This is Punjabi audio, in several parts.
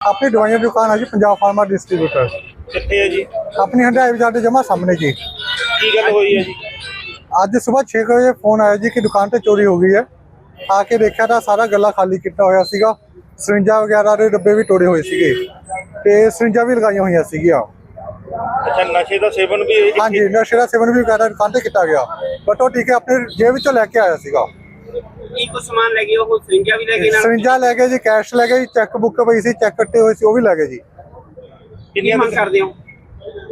ਆਪਣੀ ਦਵਾਈਆਂ ਦੀ ਦੁਕਾਨ ਹੈ ਜੀ ਪੰਜਾਬ ਫਾਰਮਾ ਡਿਸਟ੍ਰੀਬਿਊਟਰ। ਕਿੱਥੇ ਹੈ ਜੀ? ਆਪਣੀ ਹੰਡਾਈ ਬਾਜ਼ਾਰ ਦੇ ਜਮਾ ਸਾਹਮਣੇ ਜੀ। ਕੀ ਗੱਲ ਹੋਈ ਹੈ ਜੀ? ਅੱਜ ਸਵੇਰ 6 ਵਜੇ ਫੋਨ ਆਇਆ ਜੀ ਕਿ ਦੁਕਾਨ ਤੇ ਚੋਰੀ ਹੋ ਗਈ ਹੈ। ਆ ਕੇ ਦੇਖਿਆ ਤਾਂ ਸਾਰਾ ਗੱਲਾ ਖਾਲੀ ਕੀਤਾ ਹੋਇਆ ਸੀਗਾ। ਸਰਿੰਜਾਂ ਵਗੈਰਾ ਦੇ ਡੱਬੇ ਵੀ ਤੋੜੇ ਹੋਏ ਸੀਗੇ ਤੇ ਸਰਿੰਜਾਂ ਵੀ ਲਗਾਈਆਂ ਹੋਈਆਂ ਸੀਗੀਆਂ। ਅੱਛਾ ਨਸ਼ੇ ਦਾ ਸੇਵਨ ਵੀ ਹਾਂਜੀ ਨਸ਼ੇ ਦਾ ਸੇਵਨ ਵੀ ਵਗੈਰਾ ਦੁਕਾਨ ਤੇ ਕੀਤਾ ਗਿਆ। ਬਟ ਉਹ ਟੀਕੇ ਆਪਣੇ ਜੇਬ ਵਿੱਚੋਂ ਲੈ ਕੇ ਆਇਆ ਸੀਗਾ। ਕੀ ਕੁਛ ਸਮਾਨ ਲੈ ਗਏ ਉਹ ਸਰਿੰਜਾਂ ਵੀ ਲੈ ਗਏ ਨਾਲ? ਸਰਿੰਜਾਂ ਲੈ ਗਏ ਜੀ ਕੈਸ਼ ਲੈ ਗਏ ਚੈੱਕ ਬੁੱਕ ਪਈ ਸੀ ਚੈੱਕ ਕੱਟੇ ਹੋਏ ਸੀ ਉਹ ਵੀ ਲੈ ਗਏ ਜੀ। ਕੀ ਕਿੰਨੀਆਂ ਮੰਗ ਕਰਦੇ ਹੋ?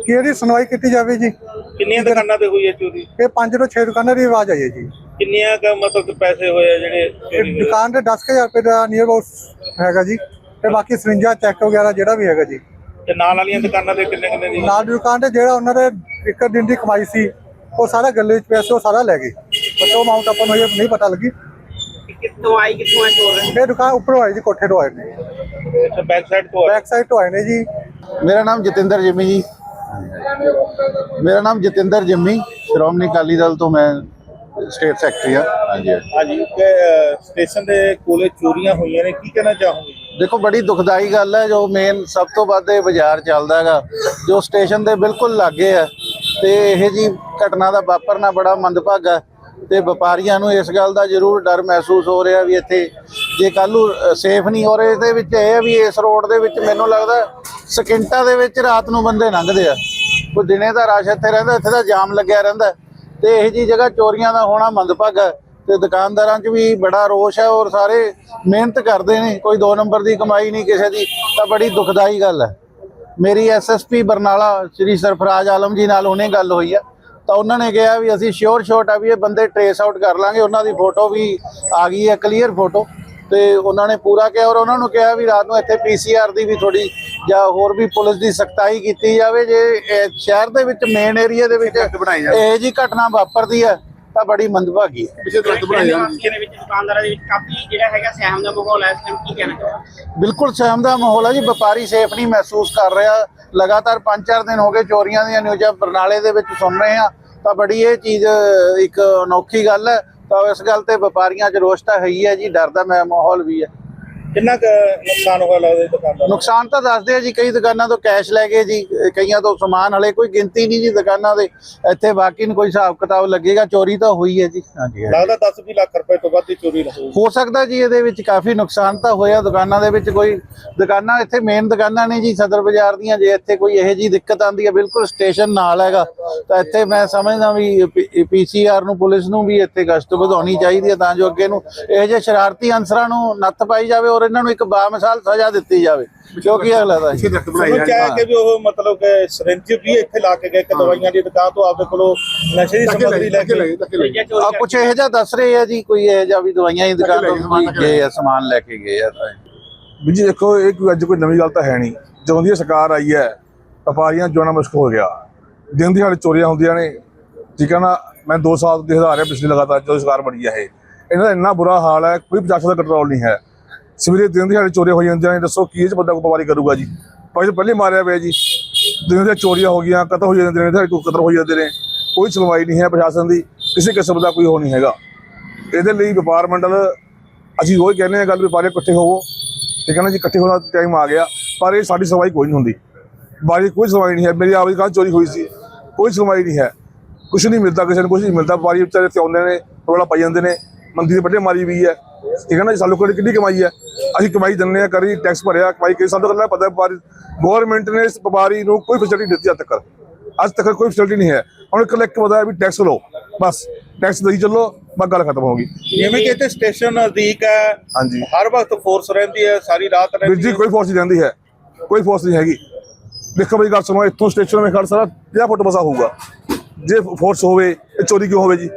ਕੀ ਇਹਦੀ ਸੁਣਵਾਈ ਕੀਤੀ ਜਾਵੇ ਜੀ? ਕਿੰਨੀਆਂ ਦੁਕਾਨਾਂ ਤੇ ਹੋਈ ਹੈ ਚੋਰੀ? ਇਹ ਪੰਜ ਤੋਂ 6 ਦੁਕਾਨਾਂ ਦੀ ਆਵਾਜ਼ ਆਈ ਹੈ ਜੀ। ਕਿੰਨੀਆਂ ਕ ਮਤਲਬ ਕਿ ਪੈਸੇ ਹੋਏ ਆ ਜਿਹੜੇ ਚੋਰੀ ਇਹ ਹੋਏ? ਦੁਕਾਨ ਤੇ 10000 ਰੁਪਏ ਦਾ ਨੀਅਰ ਅਬਾਊਟ ਹੈਗਾ ਜੀ ਤੇ ਬਾਕੀ ਸਰਿੰਜਾਂ ਚੈੱਕ ਵਗੈਰਾ ਜਿਹੜਾ ਵੀ ਹੈਗਾ ਜੀ। ਤੇ ਨਾਲ ਵਾਲੀਆਂ ਦੁਕਾਨਾਂ ਤੇ ਕਿੰਨੇ ਕਿੰਨੇ ਦੀ? ਨਾਲ ਦੀ ਦੁਕਾਨ ਤੇ ਜਿਹੜਾ ਉਹਨਾਂ ਦੇ ਇੱਕ ਦਿਨ ਦੀ ਕਮਾਈ ਸੀ ਉਹ ਸਾਰਾ ਗੱਲੇ ਵਿੱਚ ਪਿਆ ਸੀ ਉਹ ਸਾਰਾ ਲੈ ਗਏ। ਬਟ ਉਹ ਅਮਾਉਂਟ ਆਪਾਂ ਨੂੰ ਇਹ ਨਹੀਂ ਪਤਾ ਲੱਗੀ। ਕਿੱਥੋਂ ਆਈ ਕਿੱਥੋਂ ਆ ਚੋਰ ਇਹ ਦੁਕਾਨ ਉੱਪਰੋਂ ਆਈ ਜੀ ਕੋਠੇ ਤੋਂ ਆਏ ਨੇ। ਅੱਛਾ ਬੈਕ ਸਾਈਡ ਤੋਂ ਆ ਬੈਕ ਸਾਈਡ ਤੋਂ ਆਏ ਨੇ ਜੀ। ਮੇਰਾ ਨਾਮ ਜਤਿੰਦਰ ਜਿੰਮੀ ਜੀ। ਮੇਰਾ ਨਾਮ ਜਤਿੰਦਰ ਜਿੰਮੀ। ਸ਼੍ਰੋਮਣੀ ਅਕਾਲੀ ਦਲ ਤੋਂ ਮੈਂ ਸਟੇਟ ਸੈਕਟਰੀ ਆ ਹਾਂਜੀ ਹਾਂਜੀ। ਹਾਂਜੀ ਸਟੇਸ਼ਨ ਦੇ ਕੋਲੇ ਚੋਰੀਆਂ ਹੋਈਆਂ ਨੇ ਕੀ ਕਹਿਣਾ ਚਾਹੋਗੇ? ਦੇਖੋ ਬੜੀ ਦੁਖਦਾਈ ਗੱਲ ਹੈ ਜੋ ਮੇਨ ਸਭ ਤੋਂ ਵੱਧ ਇਹ ਬਾਜ਼ਾਰ ਚੱਲਦਾ ਹੈਗਾ। ਜੋ ਸਟੇਸ਼ਨ ਦੇ ਬਿਲਕੁਲ ਲਾਗੇ ਹੈ ਤੇ ਇਹ ਜੀ ਘਟਨਾ ਦਾ ਵਾਪਰਨਾ ਬੜਾ ਮੰਦਭਾਗਾ ਤੇ ਵਪਾਰੀਆਂ ਨੂੰ ਇਸ ਗੱਲ ਦਾ ਜ਼ਰੂਰ ਡਰ ਮਹਿਸੂਸ ਹੋ ਰਿਹਾ ਵੀ ਇੱਥੇ ਜੇ ਕੱਲ ਨੂੰ ਸੇਫ ਨਹੀਂ ਹੋ ਰਹੇ, ਇਹਦੇ ਵਿੱਚ ਇਹ ਹੈ ਵੀ ਇਸ ਰੋਡ ਦੇ ਵਿੱਚ ਮੈਨੂੰ ਲੱਗਦਾ ਸਕਿੰਟਾਂ ਦੇ ਵਿੱਚ ਰਾਤ ਨੂੰ ਬੰਦੇ ਲੰਘਦੇ ਆ। ਕੋਈ ਦਿਨੇ ਦਾ ਰਸ਼ ਇੱਥੇ ਰਹਿੰਦਾ, ਇੱਥੇ ਦਾ ਜਾਮ ਲੱਗਿਆ ਰਹਿੰਦਾ। ਤੇ ਇਹ ਜੀ ਜਗ੍ਹਾ ਚੋਰੀਆਂ ਦਾ ਹੋਣਾ ਮੰਦਭਾਗਾ ਹੈ ਤੇ ਦੁਕਾਨਦਾਰਾਂ 'ਚ ਵੀ ਬੜਾ ਰੋਸ਼ ਹੈ ਔਰ ਸਾਰੇ ਮਿਹਨਤ ਕਰਦੇ ਨੇ, ਕੋਈ 2 ਨੰਬਰ ਦੀ ਕਮਾਈ ਨਹੀਂ ਕਿਸੇ ਦੀ, ਤਾਂ ਬੜੀ ਦੁਖਦਾਈ ਗੱਲ ਹੈ ਮੇਰੀ ਐਸਐਸਪੀ ਬਰਨਾਲਾ, ਸ਼੍ਰੀ ਸਰਫਰਾਜ਼ ਆਲਮ ਜੀ ਨਾਲ ਉਹਨੇ ਗੱਲ ਹੋਈ ਆ। ਤਾਂ ਉਹਨਾਂ ਨੇ ਕਿਹਾ ਵੀ ਅਸੀਂ ਸ਼ੋਰ ਸ਼ੋਟ ਆ ਵੀ ਇਹ ਬੰਦੇ ਟਰੇਸ ਆਊਟ ਕਰ ਲਾਂਗੇ ਉਹਨਾਂ ਦੀ ਫੋਟੋ ਵੀ ਆ ਗਈ ਹੈ ਕਲੀਅਰ ਫੋਟੋ ਤੇ ਉਹਨਾਂ ਨੇ ਪੂਰਾ ਕਿਹਾ ਔਰ ਉਹਨਾਂ ਨੂੰ ਕਿਹਾ ਵੀ ਰਾਤ ਨੂੰ ਇੱਥੇ ਪੀਸੀਆਰ ਦੀ ਵੀ ਥੋੜੀ ਜਾਂ ਹੋਰ ਵੀ ਪੁਲਿਸ ਦੀ ਸਖਤਾਈ ਕੀਤੀ ਜਾਵੇ। ਜੇ ਸ਼ਹਿਰ ਦੇ ਵਿੱਚ ਮੇਨ ਏਰੀਆ ਦੇ ਵਿੱਚ ਇਹ ਜੀ ਘਟਨਾ ਵਾਪਰਦੀ ਹੈ ਤਾਂ ਬੜੀ ਮੰਦਭਾਗੀ ਹੈ। ਜਿਹਦੇ ਵਿੱਚ ਦੁਕਾਨਦਾਰਾਂ ਦੇ ਵਿੱਚ ਕਾਫੀ ਜਿਹੜਾ ਹੈਗਾ ਸਹਿਮ ਦਾ ਮਾਹੌਲ ਹੈ ਇਸ ਟਾਈਮ ਕੀ ਕਹਿਣਾ ਚਾਹੋਗੇ? ਬਿਲਕੁਲ ਸਹਿਮ ਦਾ ਮਾਹੌਲ ਹੈ ਜੀ ਵਪਾਰੀ ਸੇਫ ਨਹੀਂ ਮਹਿਸੂਸ ਕਰ ਰਿਹਾ। ਲਗਾਤਾਰ 5-4 ਦਿਨ ਹੋ ਗਏ ਚੋਰੀਆਂ ਦੀਆਂ ਨਿਊਜ਼ਾਂ ਬਰਨਾਲੇ ਦੇ ਵਿੱਚ ਸੁਣ ਰਹੇ ਆ ਤਾਂ ਬੜੀ ਇਹ ਚੀਜ਼ ਇੱਕ ਅਨੋਖੀ ਗੱਲ ਹੈ। ਤਾਂ ਇਸ ਗੱਲ ਤੇ ਵਪਾਰੀਆਂ 'ਚ ਰੋਸ਼ ਤਾਂ ਹੈ ਹੀ ਹੈ ਜੀ ਡਰ ਦਾ ਮੈਂ ਮਾਹੌਲ ਵੀ ਹੈ। ਕਿੰਨਾ ਕੁ ਨੁਕਸਾਨ ਹੋਇਆ ਲੱਗਦਾ ਇਹ ਦੁਕਾਨਦਾਰ ਨੂੰ? ਨੁਕਸਾਨ ਤਾਂ ਦੱਸਦੇ ਆ ਜੀ ਕਈ ਦੁਕਾਨਾਂ ਤੋਂ ਕੈਸ਼ ਲੈ ਗਏ ਜੀ ਕਈਆਂ ਤੋਂ ਸਮਾਨ ਹਲੇ ਕੋਈ ਗਿਣਤੀ ਨਹੀਂ ਜੀ ਦੁਕਾਨਾਂ ਦੇ। ਇੱਥੇ ਬਾਕੀ ਨੂੰ ਕੋਈ ਹਿਸਾਬ ਕਿਤਾਬ ਲੱਗੇਗਾ ਚੋਰੀ ਤਾਂ ਹੋਈ ਹੈ ਜੀ। ਹਾਂਜੀ। ਲੱਗਦਾ 10 ਵੀਹ ਲੱਖ ਰੁਪਏ ਤੋਂ ਵੱਧ ਦੀ ਚੋਰੀ ਹੋਈ ਹੋ ਸਕਦਾ ਜੀ ਇਹਦੇ ਵਿੱਚ ਕਾਫੀ ਨੁਕਸਾਨ ਤਾਂ ਹੋਇਆ ਦੁਕਾਨਾਂ ਦੇ ਵਿੱਚ ਕੋਈ। ਦੁਕਾਨਾਂ ਇੱਥੇ ਮੇਨ ਦੁਕਾਨਾਂ ਨੇ ਜੀ ਸਦਰ ਬਾਜ਼ਾਰ ਦੀਆਂ ਜੇ ਇੱਥੇ ਕੋਈ ਇਹੋ ਜੀ ਦਿੱਕਤ ਆਂਦੀ ਹੈ ਬਿਲਕੁਲ ਸਟੇਸ਼ਨ ਨਾਲ ਹੈਗਾ। ਤਾਂ ਇੱਥੇ ਮੈਂ ਸਮਝਦਾ ਵੀ ਪੀਸੀਆਰ ਨੂੰ ਪੁਲਿਸ ਨੂੰ ਵੀ ਇੱਥੇ ਗਸ਼ਤ ਵਧਾਉਣੀ ਚਾਹੀਦੀ ਹੈ ਤਾਂ ਜੋ ਅੱਗੇ ਨੂੰ ਇਹੋ ਜਿਹੇ ਸ਼ਰਾਰਤੀ ਅਨਸਰਾਂ ਨੂੰ ਨੱਥ ਪਾਈ ਜਾਵੇ ਔਰ ਇਹਨਾਂ ਨੂੰ ਇੱਕ ਬਾਮਿਸਾਲ ਸਜ਼ਾ ਦਿੱਤੀ ਜਾਵੇ ਕਿਉਂਕਿ ਅਗਲਾ ਦਾ ਚ ਆਇਆ ਕਿ ਵੀ ਉਹ ਮਤਲਬ ਕਿ ਸਿਰਿੰਜ ਵੀ ਇੱਥੇ ਲਾ ਕੇ ਗਏ ਕਿ ਦਵਾਈਆਂ ਦੀ ਦੁਕਾਨ ਤੋਂ ਆਪਦੇ ਕੋਲੋਂ ਨਸ਼ੇ ਦੀ ਸਮੱਗਰੀ ਲੈ ਕੇ। ਆ ਕੁਛ ਇਹੋ ਜਿਹਾ ਦੱਸ ਰਹੇ ਆ ਜੀ ਕੋਈ ਇਹੋ ਜਿਹਾ ਵੀ ਦਵਾਈਆਂ ਦੀ ਦੁਕਾਨ ਤੋਂ ਗਏ ਆ ਸਮਾਨ ਲੈ ਕੇ ਗਏ ਆ ਤਾਂ ਵੀ ਜੀ ਦੇਖੋ ਇਹ ਕੋਈ ਅੱਜ ਕੋਈ ਨਵੀਂ ਗੱਲ ਤਾਂ ਹੈ ਨਹੀਂ। ਜਦੋਂ ਦੀ ਸਰਕਾਰ ਆਈ ਹੈ ਵਪਾਰੀਆਂ ਜੋਣਾ ਮੁਸ਼ਕਲ ਹੋ ਗਿਆ। ਦਿਨ ਦਿਹਾੜੇ ਚੋਰੀਆਂ ਹੁੰਦੀਆਂ ਨੇ। ਠੀਕ ਹੈ ਨਾ ਮੈਂ 2 ਸਾਲ ਤੋਂ ਦੇਖਦਾ ਆ ਰਿਹਾ ਪਿਛਲੀ ਲਗਾਤਾਰ ਜਦੋਂ ਸਰਕਾਰ ਬਣੀ ਹੈ ਇਹ। ਇਹਨਾਂ ਦਾ ਇੰਨਾ ਬੁਰਾ ਹਾਲ ਹੈ ਕੋਈ ਪ੍ਰਸ਼ਾਸਨ ਦਾ ਕੰਟਰੋਲ ਨਹੀਂ ਹੈ। ਸਵੇਰੇ ਦਿਨ ਦਿਹਾੜੇ ਚੋਰੀਆਂ ਹੋ ਜਾਂਦੀਆਂ ਨੇ, ਦੱਸੋ ਕੀ ਇਹ 'ਚ ਬੰਦਾ ਕੋਈ ਵਪਾਰੀ ਕਰੂਗਾ ਜੀ? ਪਹਿਲੇ ਪਹਿਲੇ ਮਾਰਿਆ ਪਿਆ ਜੀ। ਦਿਨ ਦੇ ਚੋਰੀਆਂ ਹੋ ਗਈਆਂ, ਕਤਲ ਹੋ ਜਾਂਦੇ ਨੇ ਦਿਹਾੜੇ ਕਤਲ ਹੋ ਜਾਂਦੇ ਨੇ। ਕੋਈ ਸੁਣਵਾਈ ਨਹੀਂ ਹੈ ਪ੍ਰਸ਼ਾਸਨ ਦੀ, ਕਿਸੇ ਕਿਸਮ ਦਾ ਕੋਈ ਹੋ ਨਹੀਂ ਹੈਗਾ। ਇਹਦੇ ਲਈ ਵਪਾਰ ਮੰਡਲ, ਅਸੀਂ ਰੋਜ਼ ਕਹਿੰਦੇ ਹਾਂ, ਗੱਲ ਵਪਾਰੀ ਇਕੱਠੇ ਹੋਵੋ। ਠੀਕ ਹੈ ਨਾ ਜੀ, ਇਕੱਠੇ ਹੋਣ ਦਾ ਟਾਈਮ ਆ ਗਿਆ, ਪਰ ਇਹ ਸਾਡੀ ਸੁਣਵਾਈ ਕੋਈ ਨਹੀਂ ਹੁੰਦੀ। ਬਾਰੀ ਕੋਈ ਸੁਣਵਾਈ ਨਹੀਂ ਹੈ। ਮੇਰੀ ਆਪਦੀ ਕੱਲ੍ਹ ਚੋਰੀ ਹੋਈ ਸੀ, ਕੋਈ ਸੁਣਵਾਈ ਨਹੀਂ ਹੈ। ਕੁਝ ਨਹੀਂ ਮਿਲਦਾ ਕਿਸੇ ਨੂੰ ਕੁਝ ਨਹੀਂ ਮਿਲਦਾ। ਵਪਾਰੀ ਵਿਚਾਰੇ ਇੱਥੇ ਆਉਂਦੇ ਨੇ, ਰੋਲਾ ਪਾਈ ਜਾਂਦੇ ਨੇ, ਮੰਦੀ ਦੇ ਵੱਡੇ ਮਾਰੀ ਵੀ ਹੈ। ਠੀਕ ਹੈ ਨਾ ਜੀ, ਸਾਨੂੰ ਕੋਲ ਕਿੰਨੀ ਕਮਾਈ ਹੈ? ਅਸੀਂ ਕਮਾਈ ਦਿੰਦੇ ਆ ਕਰੀ ਟੈਕਸ ਭਰਿਆ ਕਮਾਈ ਕਰੀ। ਸਾਨੂੰ ਗੱਲਾਂ ਪਤਾ ਵਪਾਰੀ ਗਵਰਨਮੈਂਟ ਨੇ ਇਸ ਵਪਾਰੀ ਨੂੰ ਕੋਈ ਫੈਸਿਲਿਟੀ ਦਿੱਤੀ ਅੱਜ ਤੱਕ। ਅੱਜ ਤੱਕ ਕੋਈ ਫੈਸਿਲਿਟੀ ਨਹੀਂ ਹੈ। ਹੁਣ ਇੱਕ ਪਤਾ ਹੈ ਵੀ ਟੈਕਸ ਲਓ। ਬਸ ਟੈਕਸ ਦੇਈ ਚੱਲੋ ਬਸ ਗੱਲ ਖਤਮ ਹੋ ਗਈ। ਜਿਵੇਂ ਕਿ ਇੱਥੇ ਸਟੇਸ਼ਨ ਨਜ਼ਦੀਕ ਹੈ ਹਾਂਜੀ। ਹਰ ਵਕਤ ਫੋਰਸ ਰਹਿੰਦੀ ਹੈ ਸਾਰੀ ਰਾਤ ਰਹਿੰਦੀ ਜੀ ਕੋਈ ਫੋਰਸ ਨਹੀਂ ਰਹਿੰਦੀ ਹੈ। ਕੋਈ ਫੋਰਸ ਨਹੀਂ ਹੈਗੀ। ਦੇਖੋ ਮੇਰੀ ਗੱਲ ਸੁਣੋ ਇੱਥੋਂ ਸਟੇਸ਼ਨ ਵਿੱਚ ਖੜ ਸਾਰਾ 50 ਫੁੱਟ ਬਸਾ ਹੋਊਗਾ। ਜੇ ਫੋਰਸ ਹੋਵੇ ਇਹ ਚੋਰੀ ਕਿਉਂ ਹੋਵੇ ਜੀ?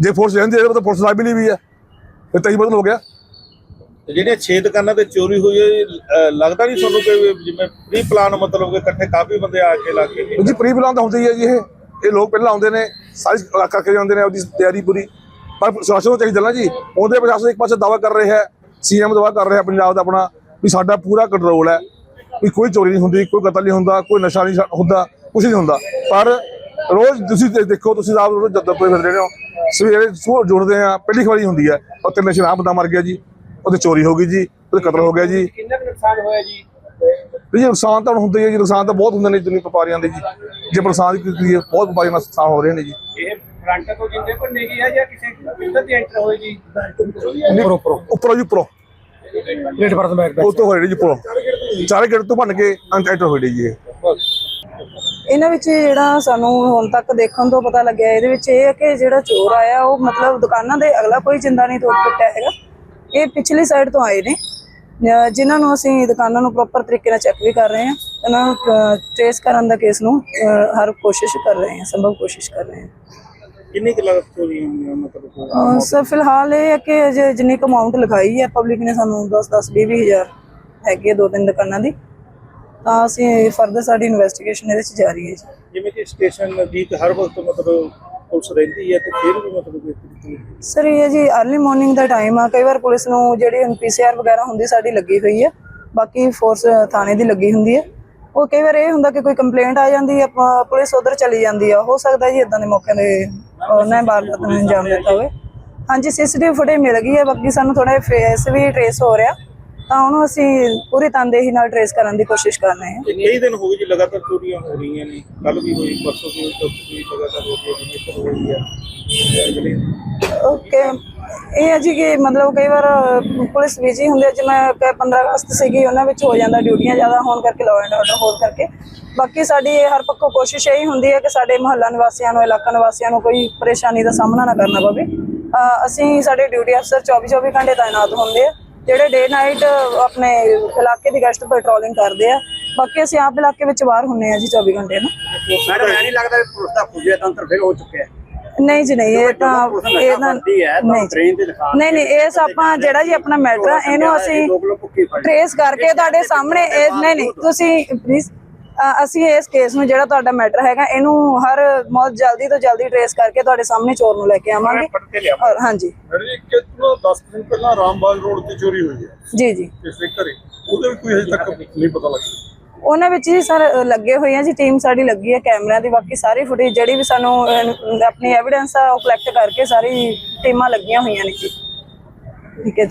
ਜੇ ਫੋਰਸ ਰਹਿੰਦੀ ਹੈ ਤਾਂ ਫੋਰਸ ਲਾਇਬਿਲੀ ਵੀ ਹੈ। ਫਿਰ ਤਾਂ ਹੀ ਬਦਲ ਹੋ ਗਿਆ। ਤੇ ਜਿਹੜੀਆਂ 6 ਦੁਕਾਨਾਂ ਤੇ ਚੋਰੀ ਹੋਈ ਹੈ ਲੱਗਦਾ ਨਹੀਂ ਤੁਹਾਨੂੰ ਕਿ ਜਿਵੇਂ ਪ੍ਰੀ ਪਲਾਨ ਮਤਲਬ ਕਿ ਇਕੱਠੇ ਕਾਫੀ ਬੰਦੇ ਆ ਕੇ ਲਾ ਗਏ। ਜੀ ਪ੍ਰੀ ਪਲਾਨ ਤਾਂ ਹੁੰਦੀ ਹੈ ਜੀ ਇਹ। ਇਹ ਲੋਕ ਪਹਿਲਾਂ ਆਉਂਦੇ ਨੇ, ਸਾਰੀ ਕਰਕੇ ਜਾਂਦੇ ਨੇ, ਆਪਦੀ ਤਿਆਰੀ ਪੂਰੀ। ਪਰ ਪ੍ਰਸ਼ਾਸਨ ਨੂੰ ਚਾਹੀਦਾ ਨਾ ਜੀ, ਉਹਦੇ ਪ੍ਰਸ਼ਾਸਨ ਇੱਕ ਪਾਸੇ ਦਾਵਾ ਕਰ ਰਿਹਾ ਹੈ ਸੀਐਮ ਦਾਵਾ ਕਰ ਰਿਹਾ ਪੰਜਾਬ ਦਾ ਆਪਣਾ, ਵੀ ਸਾਡਾ ਪੂਰਾ ਕੰਟਰੋਲ ਹੈ। ਵੀ ਕੋਈ ਚੋਰੀ ਨਹੀਂ ਹੁੰਦੀ, ਕੋਈ ਕਤਲ ਨਹੀਂ ਹੁੰਦਾ, ਕੋਈ ਨਸ਼ਾ ਨਹੀਂ ਹੁੰਦਾ ਕੁਝ ਨਹੀਂ ਹੁੰਦਾ। ਪਰ ਰੋਜ਼ ਤੁਸੀਂ ਦੇਖੋ, ਤੁਸੀਂ ਆਪ ਰੋਜ਼ ਜਦੋਂ ਕੋਈ ਫਿਰਦੇ ਹੋ। ਸਵੇਰੇ ਸਵੇਰ ਜੁੜਦੇ ਆ, ਪਹਿਲੀ ਖਵਾਰੀ ਹੁੰਦੀ ਹੈ ਉਹ ਤਿੰਨ ਨਸ਼ਾ ਬੰਦਾ ਮਰ ਗਿਆ ਜੀ। ਉਹਦੀ ਚੋਰੀ ਹੋ ਗਈ ਜੀ ਉਹਦੇ ਕਤਲ ਹੋ ਗਿਆ ਜੀ। ਕਿੰਨਾ ਕੁ ਨੁਕਸਾਨ ਹੋਇਆ ਜੀ? ਵੀ ਜੀ ਨੁਕਸਾਨ ਤਾਂ ਹੁਣ ਹੁੰਦੇ ਹੀ ਆ ਜੀ ਨੁਕਸਾਨ ਤਾਂ ਬਹੁਤ ਹੁੰਦੇ ਨੇ ਜਿੰਨੀ ਵਪਾਰੀਆਂ ਦੇ ਜੀ। ਜੇ ਨੁਕਸਾਨ ਦੀ ਕੀਤੀ ਹੈ ਬਹੁਤ ਵਪਾਰੀਆਂ ਨਾਲ ਨੁਕਸਾਨ ਹੋ ਰਹੇ ਨੇ ਜੀ। ਇਹ ਫਰੰਟ ਤੋਂ ਜਿੰਦੇ ਭੰਨੇ ਗਈ ਹੈ ਜਾਂ ਕਿਸੇ ਕਿੱਧਰ ਦੀ ਐਂਟਰ ਹੋਏ ਜੀ? ਉੱਪਰੋਂ ਉੱਪਰੋਂ ਉੱਪਰੋਂ ਜੀ ਉੱਪਰੋਂ। ਰੇਟ ਪਰ ਬੈਕ ਉਹ ਤੋਂ ਹੋਏ ਨੇ ਜੀ ਉੱਪਰੋਂ। ਚਾਰੇ ਗੇਟ ਤੋਂ ਭੰਨ ਕੇ ਐਂਟਰ ਹੋਏ ਨੇ ਜੀ ਇਹ। ਇਹਨਾਂ ਵਿੱਚ ਜਿਹੜਾ ਸਾਨੂੰ ਹੁਣ ਤੱਕ ਦੇਖਣ ਤੋਂ ਪਤਾ ਲੱਗਿਆ ਇਹਦੇ ਵਿੱਚ ਇਹ ਹੈ ਕਿ ਜਿਹੜਾ ਚੋਰ ਆਇਆ ਉਹ ਮਤਲਬ ਦੁਕਾਨਾਂ ਦੇ ਅਗਲਾ ਕੋਈ ਜਿੰਦਾ ਨਹੀਂ ਤੋੜ ਕੁੱਟਿਆ ਹੈਗਾ। ਇਹ ਪਿਛਲੀ ਸਾਈਡ ਤੋਂ ਆਏ ਨੇ। ਜਿਨ੍ਹਾਂ ਨੂੰ ਅਸੀਂ ਦੁਕਾਨਾਂ ਨੂੰ ਪ੍ਰੋਪਰ ਤਰੀਕੇ ਨਾਲ ਚੈੱਕ ਵੀ ਕਰ ਰਹੇ ਹਾਂ। ਇਹਨਾਂ ਨੂੰ ਟ੍ਰੇਸ ਕਰਨ ਦਾ ਕੇਸ ਨੂੰ ਹਰ ਕੋਸ਼ਿਸ਼ ਕਰ ਰਹੇ ਹਾਂ ਸੰਭਵ ਕੋਸ਼ਿਸ਼ ਕਰ ਰਹੇ ਹਾਂ। ਕਿੰਨੀ ਕੁ ਲਾਗਤ ਚੋਰੀ ਹੋਈਆਂ ਮਤਲਬ? ਸਰ ਫਿਲਹਾਲ ਇਹ ਹੈ ਕਿ ਅਜੇ ਜਿੰਨੀ ਕੁ ਅਮਾਉਂਟ ਲਿਖਾਈ ਹੈ ਪਬਲਿਕ ਨੇ ਸਾਨੂੰ 10 10 20 ਵੀਹ ਹਜ਼ਾਰ ਹੈਗੀ ਹੈ ਦੋ ਤਿੰਨ ਦੁਕਾਨਾਂ ਦੀ। ਤਾਂ ਅਸੀਂ ਫਰਦਰ ਸਾਡੀ ਇਨਵੈਸਟੀਗੇਸ਼ਨ ਇਹਦੇ ਵਿੱਚ ਜਾਰੀ ਹੈ ਜੀ। ਜਿਵੇਂ ਕਿ ਸਟੇਸ਼ਨ ਨਜ਼ਦੀਕ ਹਰ ਵਕਤ ਮਤਲਬ ਪੁਲਿਸ ਰਹਿੰਦੀ ਹੈ ਤੇ ਫਿਰ ਵੀ ਮਤਲਬ ਇਸ ਸਰ, ਇਹ ਜੀ अर्ਲੀ ਮਾਰਨਿੰਗ ਦਾ ਟਾਈਮ ਆ। ਕਈ ਵਾਰ ਪੁਲਿਸ ਨੂੰ ਜਿਹੜੀ ਹੁਣ ਪੀਸੀਆਰ ਵਗੈਰਾ ਹੁੰਦੀ ਸਾਡੀ ਲੱਗੀ ਹੋਈ ਹੈ ਬਾਕੀ ਫੋਰਸ ਥਾਣੇ ਦੀ ਲੱਗੀ ਹੁੰਦੀ ਹੈ ਉਹ ਕਈ ਵਾਰ ਇਹ ਹੁੰਦਾ ਕਿ ਕੋਈ ਕੰਪਲੇਂਟ ਆ ਜਾਂਦੀ ਹੈ ਪੁਲਿਸ ਉਧਰ ਚਲੀ ਜਾਂਦੀ ਆ। ਹੋ ਸਕਦਾ ਜੀ ਇਦਾਂ ਦੇ ਮੌਕੇ ਦੇ ਉਹਨਾਂ ਬਾਰਦਾਤ ਨੂੰ ਅੰਜਾਮ ਦਿੱਤਾ ਹੋਵੇ। ਹਾਂਜੀ ਸੀਸੀਟੀਵੀ ਫੁਟੇਜ ਮਿਲ ਗਈ ਹੈ ਬਾਕੀ ਸਾਨੂੰ ਥੋੜਾ ਫੇਸ ਵੀ ਟਰੇਸ ਹੋ ਰਿਹਾ। ਤਾਂ ਉਹਨੂੰ ਅਸੀਂ ਪੂਰੀ ਤਨਦੇਹੀ ਨਾਲ ਟਰੇਸ ਕਰਨ ਦੀ ਕੋਸ਼ਿਸ਼ ਕਰ ਰਹੇ ਹਾਂ। ਇਹ ਕਈ ਦਿਨ ਹੋ ਗਏ ਜੀ ਲਗਾਤਾਰ ਚੋਰੀਆਂ ਹੋ ਰਹੀਆਂ ਨੇ। ਕੱਲ ਵੀ ਹੋਈ ਪਰਸੋਂ ਵੀ ਹੋਈ ਚੌਥੀ ਵੀ ਲਗਾਤਾਰ ਹੋ ਰਹੀ ਹੈ ਇੱਕ ਹੋਈ ਹੈ ਓਕੇ। ਇਹ ਹੈ ਜੀ ਕਿ ਮਤਲਬ ਕਈ ਵਾਰ ਪੁਲਿਸ ਬਿਜ਼ੀ ਹੁੰਦੀ ਹੈ ਜਿਵੇਂ ਕਿ 15 ਅਗਸਤ ਸੀਗੀ ਉਹਨਾਂ ਵਿੱਚ ਹੋ ਜਾਂਦਾ ਡਿਊਟੀਆਂ ਜ਼ਿਆਦਾ ਹੋਣ ਕਰਕੇ ਲਾਅ ਐਂਡ ਆਰਡਰ ਹੋਣ ਕਰਕੇ। ਬਾਕੀ ਸਾਡੀ ਹਰ ਪੱਖੋਂ ਕੋਸ਼ਿਸ਼ ਇਹੀ ਹੁੰਦੀ ਹੈ ਕਿ ਸਾਡੇ ਮੁਹੱਲਾ ਨਿਵਾਸੀਆਂ ਨੂੰ ਇਲਾਕਾ ਨਿਵਾਸੀਆਂ ਨੂੰ ਕੋਈ ਪਰੇਸ਼ਾਨੀ ਦਾ ਸਾਹਮਣਾ ਨਾ ਕਰਨਾ ਪਵੇ। ਅਸੀਂ ਸਾਡੇ ਡਿਊਟੀ ਅਫਸਰ 24 24 ਘੰਟੇ ਤਾਇਨਾਤ ਹੁੰਦੇ ਆ। ਜਿਹੜੇ ਡੇ ਨਾਈਟ ਆਪਣੇ ਇਲਾਕੇ ਦੀ ਗਸ਼ਤ ਪੈਟਰੋਲਿੰਗ ਕਰਦੇ ਆ ਬਾਕੀ ਅਸੀਂ ਆਪ ਇਲਾਕੇ ਵਿੱਚ ਬਾਹਰ ਹੁੰਨੇ ਆ ਜੀ 24 ਘੰਟੇ ਨਾ। ਮੈਡਮ ਐ ਨਹੀਂ ਲੱਗਦਾ ਪੁਲਿਸ ਦਾ ਖੁਜੇ ਤੰਤਰ ਫਿਰ ਹੋ ਚੁੱਕਿਆ ਹੈ। ਨਹੀਂ ਜੀ ਨਹੀਂ ਇਹ ਤਾਂ ਇਹ ਤਾਂ ਨਹੀਂ ਨਹੀਂ ਇਹ ਆਪਾਂ ਜਿਹੜਾ ਜੀ ਆਪਣਾ ਮੈਟਰ ਆ ਇਹਨੂੰ ਅਸੀਂ ਟ੍ਰੇਸ ਕਰਕੇ ਤੁਹਾਡੇ ਸਾਹਮਣੇ ਇਹ ਨਹੀਂ ਨਹੀਂ ਤੁਸੀਂ ਪਲੀਜ਼ ਅਸੀਂ ਇਸ ਕੇਸ ਨੂੰ ਜਿਹੜਾ ਤੁਹਾਡਾ ਮੈਟਰ ਹੈਗਾ ਇਹਨੂੰ ਹਰ ਬਹੁਤ ਜਲਦੀ ਤੋਂ ਜਲਦੀ ਟ੍ਰੇਸ ਕਰਕੇ ਤੁਹਾਡੇ ਸਾਹਮਣੇ ਚੋਰ ਨੂੰ ਲੈ ਕੇ ਆਵਾਂਗੇ। ਔਰ ਹਾਂਜੀ। ਮੈਡਮ ਜੀ ਕਿਤਨਾ 10 ਦਿਨ ਪਹਿਲਾਂ ਰਾਮਬਾਗ ਰੋਡ ਤੇ ਚੋਰੀ ਹੋਈ ਹੈ। ਜੀ ਜੀ। ਕਿਸੇ ਘਰੇ। ਉਹਦੇ ਵੀ ਕੋਈ ਹਜੇ ਤੱਕ ਨਹੀਂ ਪਤਾ ਲੱਗਿਆ ਉਹਨਾਂ ਵਿੱਚ ਜੀ ਸਰ ਲੱਗੇ ਹੋਏ ਆ ਜੀ ਟੀਮ ਸਾਡੀ ਲੱਗੀ ਹੈ ਕੈਮਰਿਆਂ ਦੀ। ਬਾਕੀ ਸਾਰੀ ਫੁਟੇਜ ਜਿਹੜੀ ਵੀ ਸਾਨੂੰ ਆਪਣੀ ਐਵੀਡੈਂਸ ਆ ਉਹ ਕਲੈਕਟ ਕਰਕੇ ਸਾਰੀ ਟੀਮਾਂ ਲੱਗੀਆਂ ਹੋਈਆਂ ਨੇ ਜੀ। ਠੀਕ ਹੈ